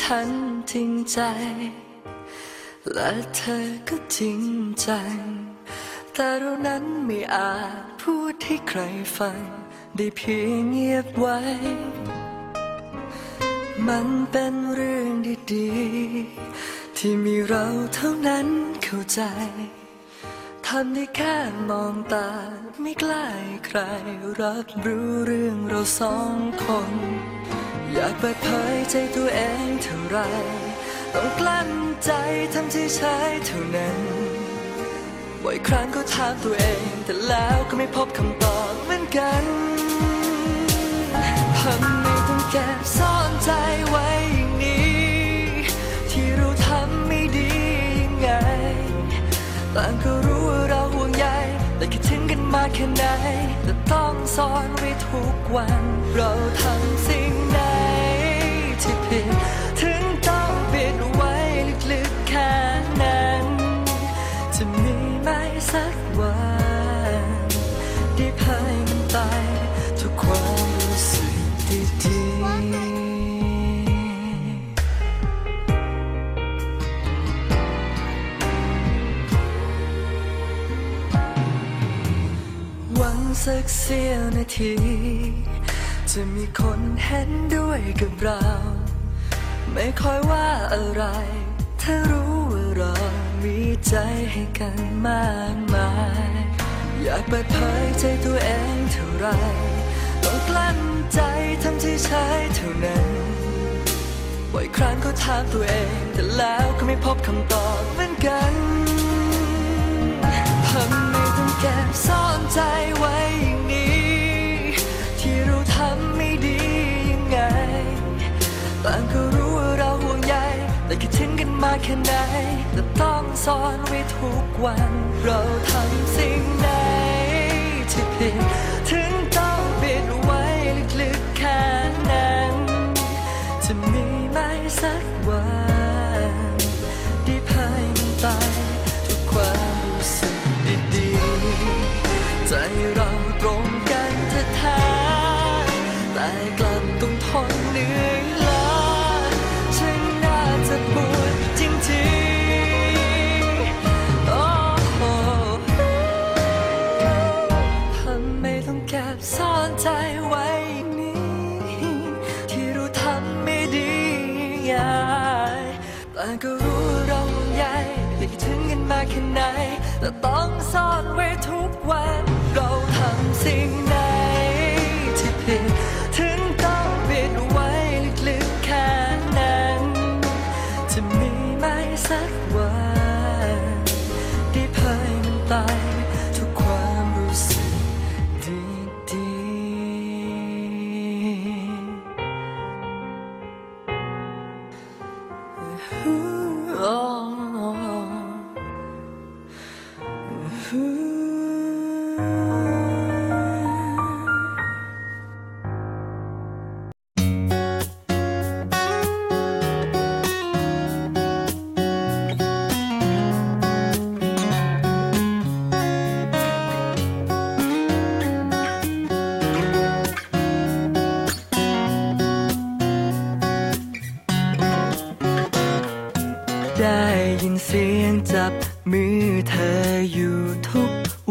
ฉันทิ้งใจ และเธอก็จริงจัง แต่เรานั้นไม่อาจพูดให้ใครฟัง ได้เพียงเงียบไว้ มันเป็นเรื่องดีๆ ที่มีเราเท่านั้นเข้าใจทำได้แค่มองตาไม่กล้าใครรับรู้เรื่องเราสองคน อยากเปิดเผยใจตัวเองเท่าไร ต้องกลั้นใจทำที่ใช้เท่านั้นบ่อยครั้งก็ถามตัวเอง แต่แล้วก็ไม่พบคำตอบเหมือนกันทำไมต้องเก็บซ่อนใจไว้อย่างนี้ ที่เราทำไม่ดียังไง ต่างก็รู้ว่าเราห่วงใยแต่คิดถึงกันมากแค่ไหนแต่ต้องซ่อนไว้ทุกวัน เราทำสิ่ง สักเสี้ยวนาที จะมีคนเห็นด้วยกับเรา ไม่ค่อยว่าอะไร ถ้ารู้ว่าเรามีใจให้กันมากมาย อยากเปิดเผยใจตัวเองเท่าไรต้องกลั้นใจทำที่ใช้เท่านั้นบ่อยครั้งก็ถามตัวเอง แต่แล้วก็ไม่พบคำตอบเหมือนกันทำไมต้องเก็บซ่อนใจไว้ากแค่ไหนแต่ต้องซ่อนไว้ทุกวัน เราทำสิ่งไหนที่ผิดถึงต้องปิดไว้ลึกๆแค่นั้น จะมีไหมสักวันได้พายมันไปทุกความรู้สึกดีๆใจเราตรงกันแท้ๆแต่ ซ่อนใจไว้นี้ ที่เราทำไม่ดีไงแต่ก็รู้เราห่วงใยแต่คิดถึงกันมากแค่ไหน แต่ต้องซ่อนไว้ทุกวัน เราทำสิ่งไหนที่ผิด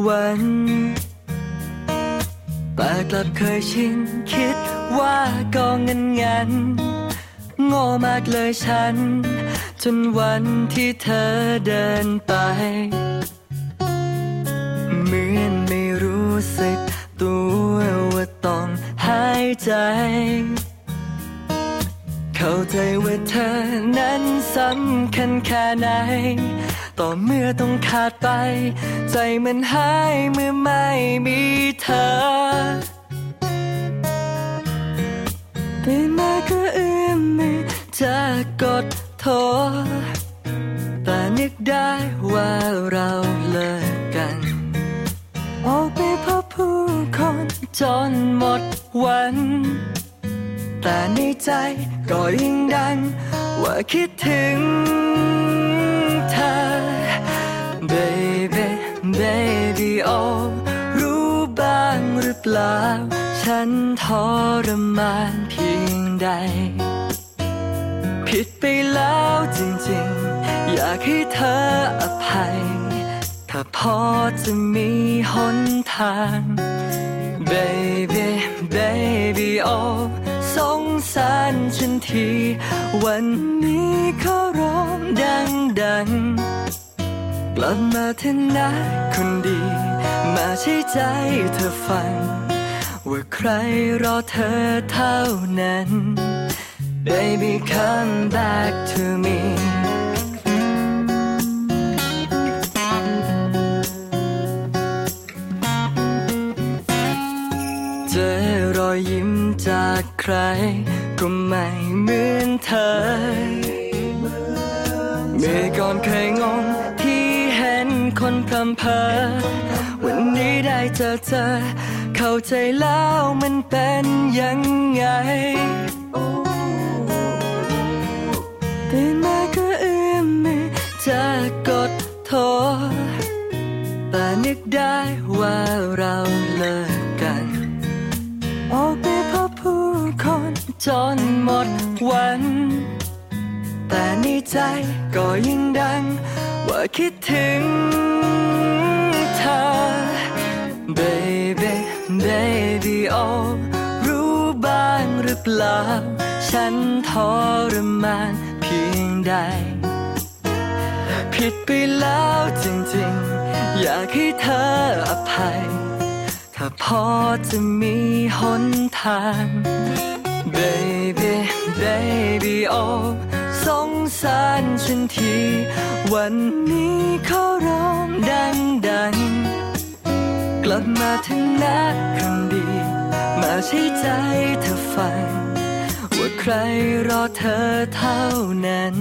วัน แต่กลับเคยชินคิดว่าก็เงินงันโง่มากเลยฉัน จนวันที่เธอเดินไปเหมือนไม่รู้สึกตัวว่าต้องหายใจ เข้าใจว่าเธอนั้นสำคัญแค่ไหน ต่อเมื่อต้องขาดไป ใจมันหายเมื่อไม่มีเธอตื่นมาก็เอื้อมมือจะกดโทรแต่นึกได้ว่าเราเลิกกัน ออกไปพบผู้คนจนหมดวัน แต่ในใจก็ยิ่งดังว่าคิดถึง ลาฉันทรมานเพียงใด ผิดไปแล้วจริงๆ อยากให้เธออภัย ถ้าพอจะมีหนทาง baby baby oh สงสารฉันที วันนี้เขาร้องดังๆกลับมาเถอะนะคนดี มาใช้ใจเธอฟัง ว่าใครรอเธอเท่านั้น Baby come back to me เจอรอยยิ้มจากใคร ก็ไม่เหมือนเธอ เมื่อก่อนเคยงงที่เห็นคนพรำเพอวันนี้ ได้เจอเธอ เข้าใจแล้วมันเป็นยังไงตื่นมาก็เอื้อมมือจะกดโทรแต่นึกได้ว่าเราเลิกกัน ออกไปพบผู้คนจนหมดวัน แต่ในใจก็ยังดังว่าคิดถึงเธอ Baby oh รู้บ้างหรือเปล่า ฉันทรมานเพียงใด ผิดไปแล้วจริงๆ อยากให้เธออภัย ถ้าพอจะมีหนทาง baby baby oh สงสารฉันที วันนี้เขาร้องดังดังๆ กลับมาเถอะนะคนดี มาใช้ใจเธอฟัง ว่าใครรอเธอเท่านั้น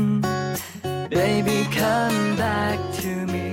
Baby come back to me